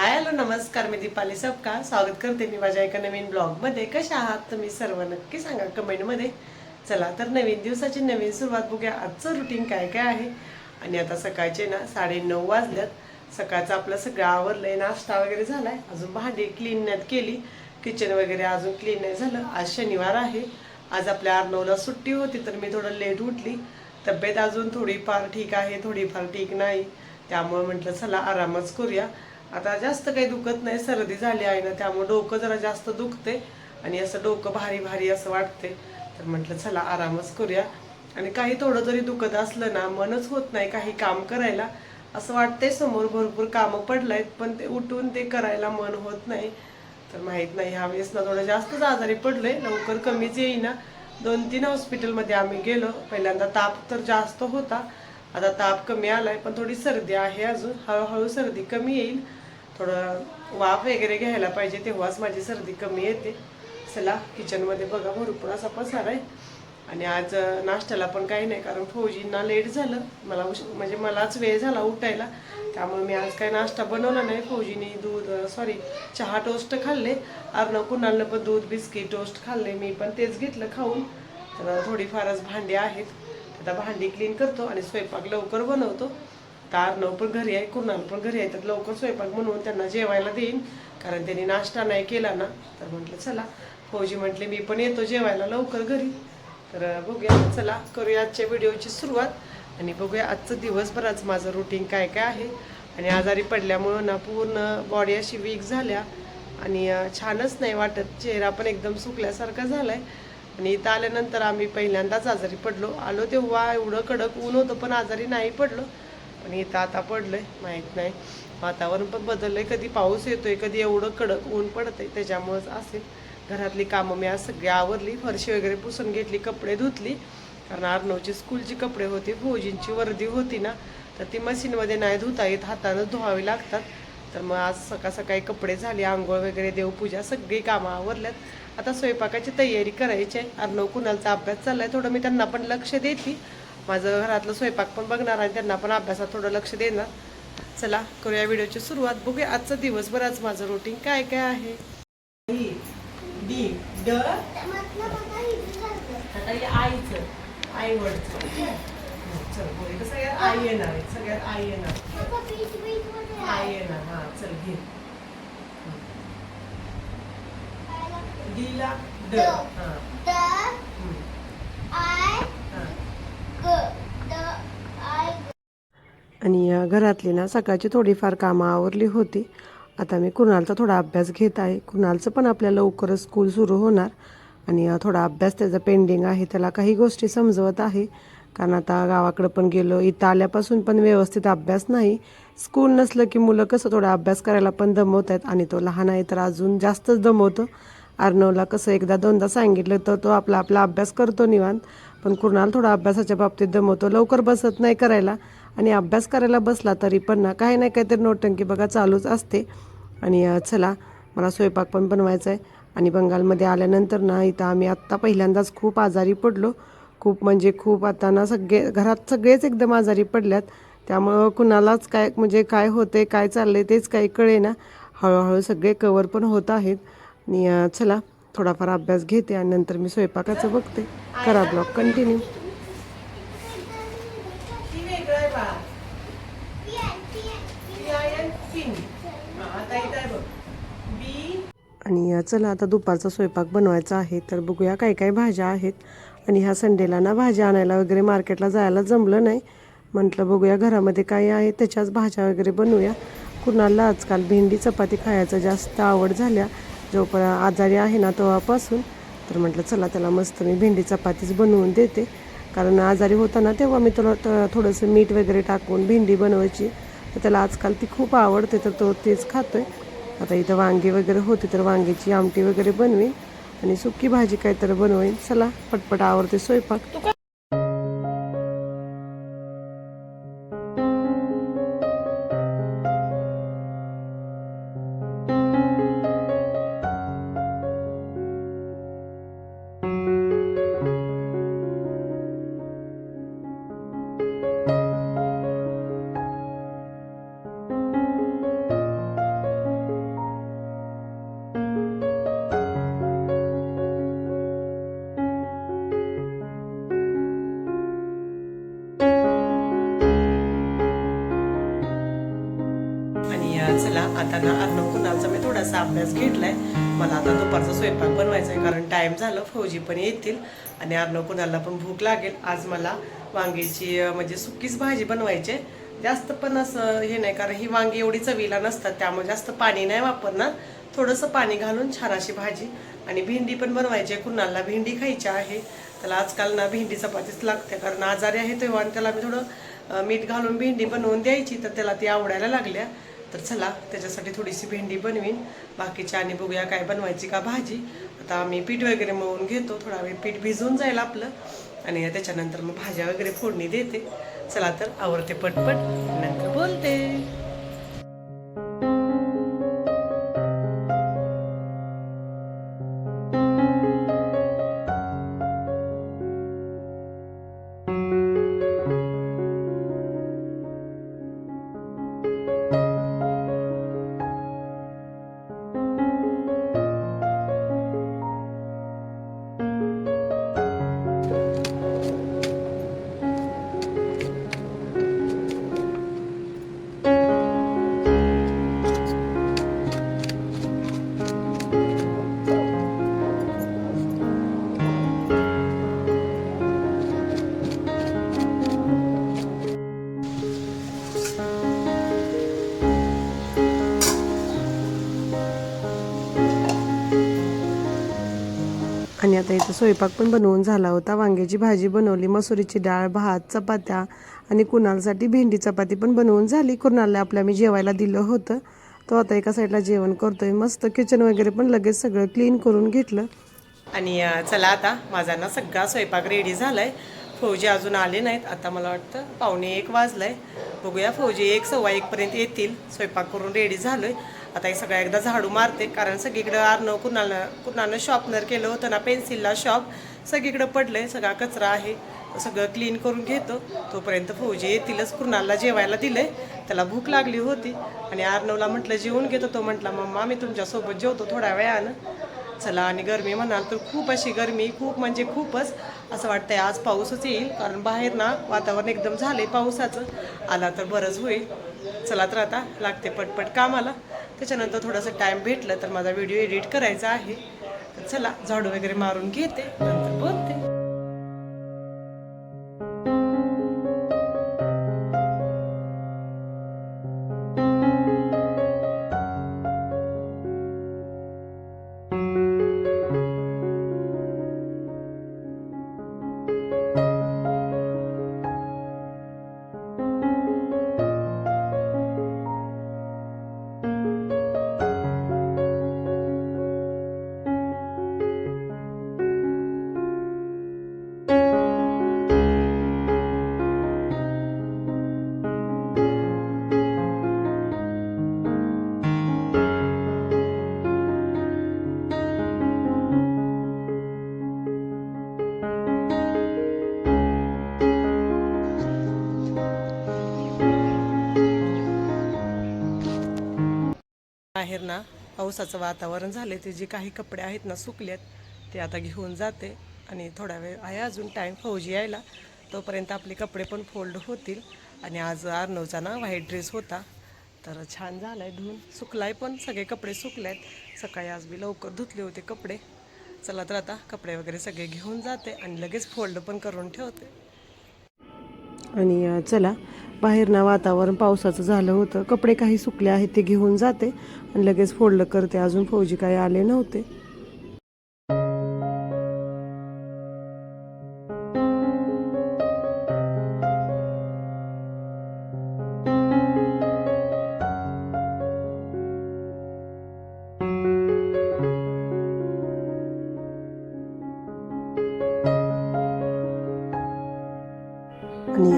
Hi hello नमस्कार मी दीपाली सबका स्वागत करते मी माझ्या एका नवीन ब्लॉगमध्ये. कशा आहात तुम्ही सर्व? नक्की सांगा कमेंटमध्ये. चला तर नवीन दिवसाची नवीन सुरुवात बघूया. आजचं रुटीन काय काय आहे? आणि आता सकाळचे ना साडे नऊ वाजल्यात. सकाळचं आपलं सगळं आवरलंय नाश्ता वगैरे झालाय. अजून भांडी क्लीन नाही केली. किचन वगैरे अजून क्लीन नाही झालं. आज शनिवार आहे. आज आपल्या अर्नवला सुट्टी होती तर मी थोडं लेट उठली. तब्येत अजून थोडीफार ठीक आहे थोडीफार ठीक नाही. त्यामुळे म्हटलं चला आरामच करूया. आता जास्त काही दुखत नाही सर्दी झाली आहे ना त्यामुळे डोकं जरा जास्त दुखते आणि असं डोकं भारी भारी असं वाटते तर म्हटलं चला आरामच करूया. आणि काही थोडं जरी दुखत असलं ना मनच होत नाही काही काम करायला. असं वाटतंय समोर भरपूर कामं पडलायत पण ते उठून ते करायला मन होत नाही. तर माहीत नाही ह्या वेळेस ना थोडं जास्तच आजारी पडलोय. लवकर कमीच येईना. दोन तीन हॉस्पिटलमध्ये आम्ही गेलो. पहिल्यांदा ताप तर जास्त होता. आता ताप कमी आलाय पण थोडी सर्दी आहे अजून. हळूहळू सर्दी कमी येईल. थोडं वाफ वगैरे घ्यायला पाहिजे तेव्हाच माझी सर्दी कमी येते. चला किचनमध्ये बघा भरपूर असा पसार आहे. आणि आज नाश्त्याला पण काही नाही कारण फौजींना लेट झालं. मला उश म्हणजे मलाच वेळ झाला उठायला. त्यामुळे मी आज काही नाश्ता बनवला नाही. फौजीनी दूध सॉरी चहा टोस्ट खाल्ले. अर्न कुणालनं पण दूध बिस्किट टोस्ट खाल्ले. मी पण तेच घेतलं खाऊन. तर थोडीफारच भांडी आहेत. आता भांडी क्लीन करतो आणि स्वयंपाक लवकर बनवतो. तर अर्णव पण घरी आहे कुणाल पण घरी आहे तर लवकर स्वयंपाक म्हणून त्यांना जेवायला देईन. कारण त्यांनी नाश्ता नाही केला ना तर म्हटलं चला. फौजी म्हटले मी पण येतो जेवायला लवकर घरी. तर बघूया चला करूया आजच्या व्हिडिओची सुरुवात. आणि बघूया आजचं दिवसभराचं माझं रुटीन काय काय आहे. आणि आजारी पडल्यामुळं ना पूर्ण बॉडी अशी वीक झाल्या. आणि छानच नाही वाटत. चेहरा पण एकदम सुकल्यासारखा झालाय. आणि इथं आल्यानंतर आम्ही पहिल्यांदाच आजारी पडलो. आलो तेव्हा एवढं कडक ऊन होतं पण आजारी नाही पडलो. पण इथं आता पडलंय माहीत नाही. वातावरण पण बदललंय. कधी पाऊस येतोय कधी एवढं कडक ऊन पडतंय. त्याच्यामुळंच असेल. घरातली कामं मी आज सगळी आवरली फरशी वगैरे पुसून घेतली कपडे धुतली. कारण अर्णवची स्कूलची कपडे होती फौजींची वर्दी होती ना. तर ती मशीनमध्ये नाही धुता येत हातानंच धुवावी लागतात. तर मग आज सकाळ सकाळी कपडे झाले आंघोळ वगैरे देवपूजा सगळी कामं आवरल्यात. आता स्वयंपाकाची तयारी करायची आहे. अर्णव कुणालचा अभ्यास चाललाय थोडं मी त्यांना पण लक्ष देते. माझं घरातलं स्वयंपाक पण बघणार आणि त्यांना पण अभ्यासात थोडं लक्ष देणार. चला करूया व्हिडिओची सुरुवात. बघूया आजचा दिवसभर आज माझं रुटीन काय काय आहे. डी ड आता हे आईचं. आई चल बोल सगळ्यात आई येणार आहे सगळ्यात आई येणार. आई येणार. हा चल घे. डीला ड हा हम्म, हा. आणि या घरातली ना सकाळची थोडीफार कामं आवरली होती. आता मी कुणालचा थोडा अभ्यास घेत आहे. कुणालचं पण आपल्या लवकरच स्कूल सुरू होणार. आणि थोडा अभ्यास त्याचा पेंडिंग आहे. त्याला काही गोष्टी समजवत आहे. कारण आता गावाकडं पण गेलो इथं आल्यापासून पण व्यवस्थित अभ्यास नाही. स्कूल नसलं की मुलं कसं थोडा अभ्यास करायला पण दमवत आहेत आणि तो लहान आहे तर अजून जास्तच दमवतो. अर्णवला कसं एकदा दोनदा सांगितलं तर तो आपला आपला अभ्यास करतो निवांत. पण कुणाल थोडा अभ्यासाच्या बाबतीत दमवतो. लवकर बसत नाही करायला. आणि अभ्यास करायला बसला तरी पण ना काही नाही काहीतरी नोटंकी बघा चालूच असते. आणि चला मला स्वयंपाक पण बनवायचा आहे आणि बंगालमध्ये आल्यानंतर ना इथं आम्ही आत्ता पहिल्यांदाच खूप आजारी पडलो. खूप म्हणजे खूप आता ना सगळे घरात सगळेच एकदम आजारी पडल्यात. त्यामुळं कुणालाच काय म्हणजे काय होते काय चाललं आहे तेच काही कळे ना हळूहळू सगळे कवर पण होत आहेत. आणि चला थोडाफार अभ्यास घेते आणि नंतर मी स्वयंपाकाचं बघते. करा ब्लॉग कंटिन्यू आणि चला आता दुपारचा स्वयंपाक बनवायचा आहे तर बघूया काय काय भाज्या आहेत. आणि ह्या संडेला ना भाज्या आणायला वगैरे मार्केटला जायला जमलं नाही. म्हटलं बघूया घरामध्ये काय आहे त्याच्याच भाज्या वगैरे बनवूया. कुणाला आजकाल भेंडी चपाती खायचं जास्त आवड झाल्या जोपर्यंत आजारी आहे ना तेव्हापासून तर म्हटलं चला त्याला मस्त मी भेंडी चपातीच बनवून देते. कारण आजारी होता ना तेव्हा मी तुला थोडंसं मीठ वगैरे टाकून भेंडी बनवायची. तर त्याला आजकाल ती खूप आवडते तर तो तेच खातोय. आता इथं वांगी वगैरे होते तर वांग्याची आमटी वगैरे बनवेन आणि सुकी भाजी काहीतरी बनवेन. चला पटपट आवडते स्वयंपाक. आता ना अर्णव कुणालचा मी थोडासा अभ्यास घेतलाय. मला आता दुपारचा स्वयंपाक बनवायचा आहे कारण टाईम झालं फौजी पण येतील आणि अर्णव कुणाला पण भूक लागेल. आज मला वांग्याची म्हणजे सुकीच भाजी बनवायची आहे. जास्त पण असं हे नाही कारण ही वांगी एवढी चवीला नसतात त्यामुळे जास्त पाणी नाही वापरणार. थोडंसं पाणी घालून छान अशी भाजी आणि भेंडी पण बनवायची आहे कुणाला भेंडी खायची आहे त्याला आजकाल ना भेंडी चपातीच लागते कारण आजारी आहे तेव्हा आणि त्याला मी थोडं मीठ घालून भेंडी बनवून द्यायची तर त्याला ती आवडायला लागल्या. तर चला त्याच्यासाठी थोडीशी भेंडी बनवीन. बाकीच्या आणि बघूया काय बनवायची का भाजी. आता आम्ही पीठ वगैरे मळून घेतो थोडा वेळ पीठ भिजून जाईल आपलं. आणि त्याच्यानंतर मग भाज्या वगैरे फोडणी देते. चला तर आवडते पटपट नंतर बोलते. स्वयंपाक पण बनवून झाला होता. वांग्याची भाजी बनवली मसुरीची डाळ भात चपात्या आणि कुणालसाठी भेंडी चपाती पण बनवून झाली. कुणालला आपल्या मी जेवायला दिलं होतं. तो आता एका साईडला जेवण करतोय. मस्त किचन वगैरे पण लगेच सगळं क्लीन करून घेतलं. आणि चला आता माझा ना सगळा स्वयंपाक रेडी झाला आहे फौजी अजून आले नाहीत. आता मला वाटतं पावणे एक वाजलाय. बघूया फौजी एक सव्वा एक पर्यंत येतील. स्वयंपाक करून रेडी झालोय. आता हे सगळं एकदा झाडू मारते. कारण सगळीकडं आरनं कुणाला कुणानं शॉपनर केलं होतं ना पेन्सिलला शॉप सगळीकडे पडलंय. सगळा कचरा आहे. सगळं क्लीन करून घेतो. तोपर्यंत फौजी येतीलच. कुणाला जेवायला दिलंय त्याला भूक लागली होती. आणि आर्नवला म्हटलं जेवून घेतो. तो म्हटला मम्मा मी तुमच्यासोबत जेवतो थोड्या वेळानं. चला आणि गरमी म्हणाल तर खूप अशी गरमी खूप म्हणजे खूपच असं वाटतंय आज पाऊसच येईल. कारण बाहेर ना वातावरण एकदम झालंय पावसाचं. आला तर बरंच होईल. चला तर आता लागते पटपट कामाला. त्याच्यानंतर थोडंसं टाईम भेटलं तर माझा व्हिडिओ एडिट करायचा आहे. चला झाडू वगैरे मारून घेते. नंतर बोल बाहेर ना पावसाचं वातावरण झाले ते जे काही कपडे आहेत ना सुकलेत ते आता घेऊन जाते. आणि थोडा वेळ आहे अजून टाईम फौजी यायला. तोपर्यंत आपले कपडे पण फोल्ड होतील. आणि आज अर्नवचा ना व्हाईट ड्रेस होता. तर छान झाला आहे धुवून. सुकलाय पण सगळे कपडे सुकले आहेत सकाळी आज मी लवकर धुतले होते कपडे. चला तर आता कपडे वगैरे सगळे घेऊन जाते आणि लगेच फोल्ड पण करून ठेवते. आणि चला बाहेर ना वातावरण पावसाचं झालं होतं. कपडे काही सुकले आहेत ते घेऊन जाते. आणि लगेच फोडलं करते. अजून फौजी काही आले नव्हते.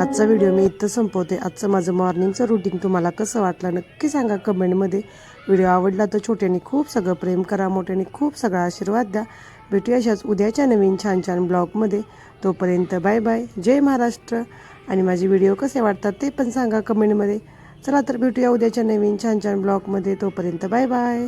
आजचा व्हिडिओ मी इथं संपवते. आजचं माझं मॉर्निंगचं रुटीन तुम्हाला कसं वाटलं नक्की सांगा कमेंटमध्ये व्हिडिओ आवडला तर छोट्याने खूप सगळं प्रेम करा मोठ्याने खूप सगळा आशीर्वाद द्या. भेटूया अशाच उद्याच्या नवीन छान छान ब्लॉगमध्ये तोपर्यंत बाय बाय जय महाराष्ट्र. आणि माझे व्हिडिओ कसे वाटतात ते पण सांगा कमेंटमध्ये चला तर भेटूया उद्याच्या नवीन छान छान ब्लॉगमध्ये तोपर्यंत बाय बाय